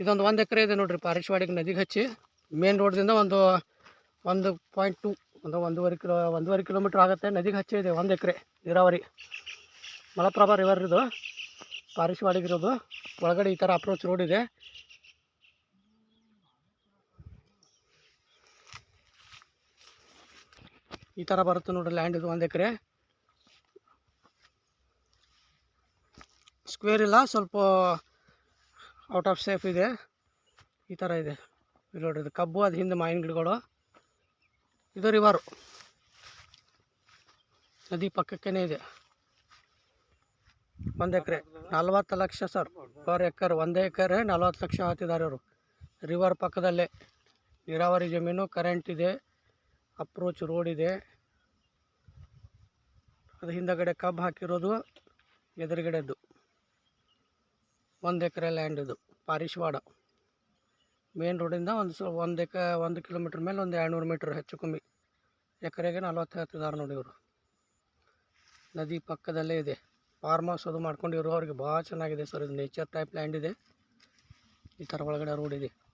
ಇದೊಂದು ಒಂದು ಎಕರೆ ಇದೆ ನೋಡಿರಿ ಪಾರಿಶ್ವಾಡಿಗೆ ನದಿಗೆ ಹಚ್ಚಿ. ಮೇನ್ ರೋಡ್ದಿಂದ ಒಂದು ಒಂದು ಪಾಯಿಂಟ್ ಟು ಒಂದು ಒಂದೂವರೆ ಕಿಲೋ, ಒಂದೂವರೆ ಕಿಲೋಮೀಟ್ರ್ ಆಗುತ್ತೆ. ನದಿಗೆ ಹಚ್ಚಿ ಇದೆ ಒಂದು ಎಕರೆ ನೀರಾವರಿ. ಮಲಪ್ರಭಾ ರಿವರ್ ಇದು. ಪಾರಿಶ್ವಾಡಿಗೆ ಇರೋದು. ಒಳಗಡೆ ಈ ಥರ ಅಪ್ರೋಚ್ ರೋಡ್ ಇದೆ. ಈ ಥರ ಬರುತ್ತೆ ನೋಡ್ರಿ ಲ್ಯಾಂಡ್ ಇದು ಒಂದು ಎಕರೆ. ಸ್ಕ್ವೇರ್ ಇಲ್ಲ, ಸ್ವಲ್ಪ ಔಟ್ ಆಫ್ ಸೇಫ್ ಇದೆ. ಈ ಥರ ಇದೆ. ಇಲ್ಲಿ ನೋಡಿರಿ, ಇದು ಕಬ್ಬು, ಅದು ಹಿಂದೆ ಮಾವಿನ ಗಿಡಗಳು. ಇದು ರಿವರು ನದಿ ಪಕ್ಕಕ್ಕೇ ಇದೆ. ಒಂದು ಎಕರೆ. ನಲ್ವತ್ತು ಲಕ್ಷ ಸರ್ ಪರ್ ಎಕರ್. ಒಂದೇ ಎಕರೆ, ನಲ್ವತ್ತು ಲಕ್ಷ ಹಾಕಿದ್ದಾರೆ ಅವರು ರಿವರ್ ಪಕ್ಕದಲ್ಲೇ. ನೀರಾವರಿ ಜಮೀನು ಕರೆಂಟ್ ಇದೆ. ಅಪ್ರೋಚ್ ರೋಡ್ ಇದೆ. ಅದು ಹಿಂದಗಡೆ ಕಬ್ಬು ಹಾಕಿರೋದು, ಎದುರುಗಡೆದ್ದು. ಒಂದು ಎಕರೆ ಲ್ಯಾಂಡ್ ಇದು, ಪಾರಿಶ್ವಾಡ. ಮೇನ್ ರೋಡಿಂದ ಒಂದು ಸೊ, ಒಂದು ಎಕ ಒಂದು ಕಿಲೋಮೀಟ್ರ್ ಮೇಲೆ ಒಂದು ಎರಡುನೂರು ಮೀಟ್ರ್ ಹೆಚ್ಚು ಕಮ್ಮಿ. ಎಕರೆಗೆ ನಲ್ವತ್ತು ನೋಡಿ ಇವರು. ನದಿ ಪಕ್ಕದಲ್ಲೇ ಇದೆ. ಫಾರ್ಮ್ ಹೌಸ್ ಅದು ಮಾಡ್ಕೊಂಡಿರೋ ಅವ್ರಿಗೆ ಭಾಳ ಚೆನ್ನಾಗಿದೆ ಸರ್ ಇದು. ನೇಚರ್ ಟೈಪ್ ಲ್ಯಾಂಡ್ ಇದೆ. ಈ ಥರ ಒಳಗಡೆ ರೋಡ್ ಇದೆ.